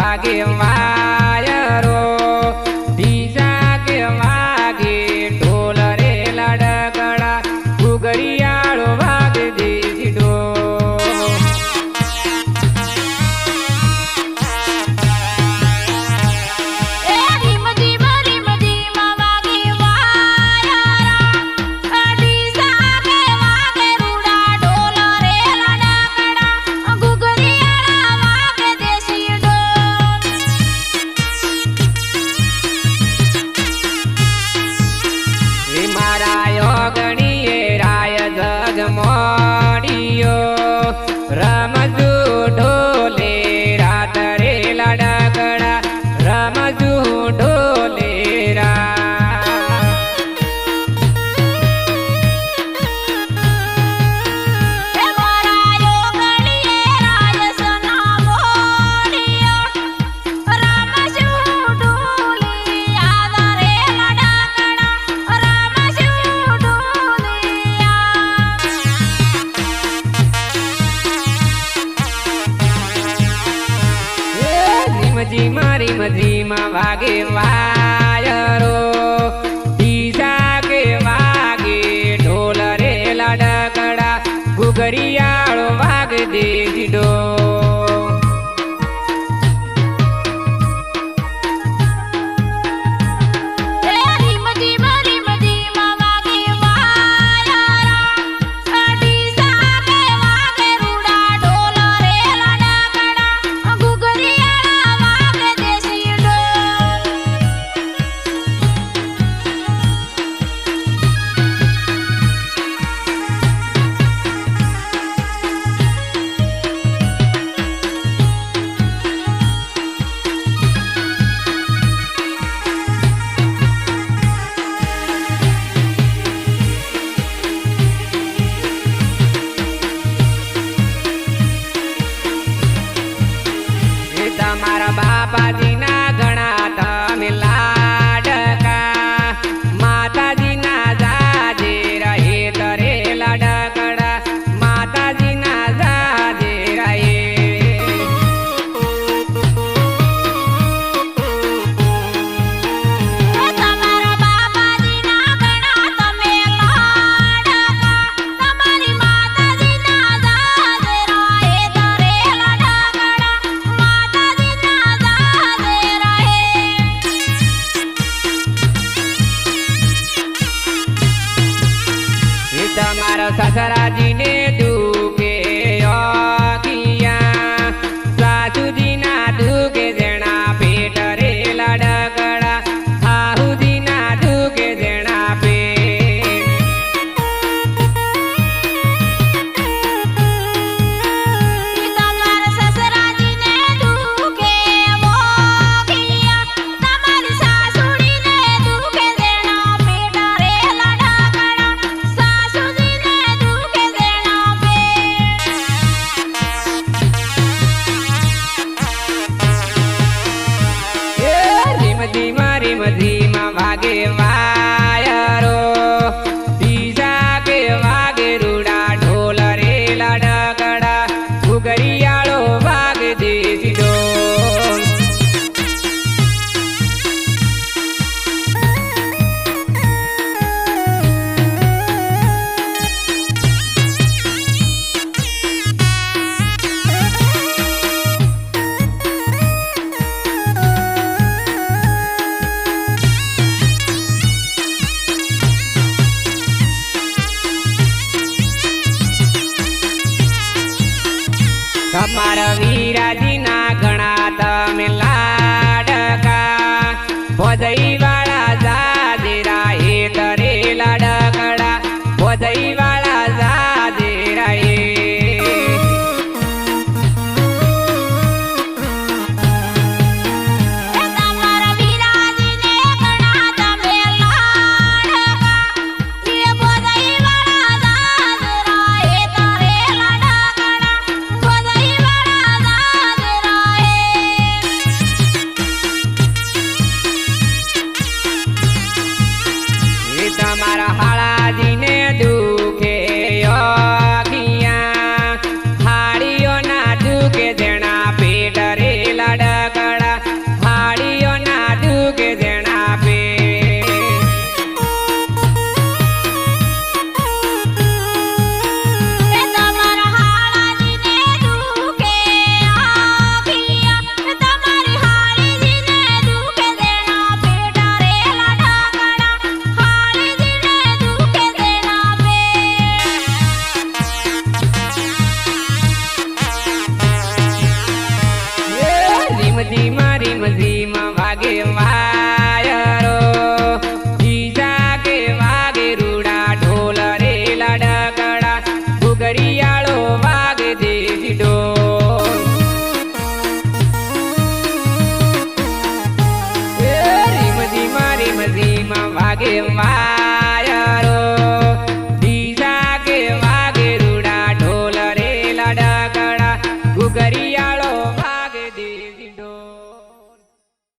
વાગે વા કેવા Body. pasará My. કપાળ વીરાજીના ઘણા તમે લાડકા. ભોજઈ વાળા જાજરા એ તરે લાડકડા. ભોજઈ વાળા I give my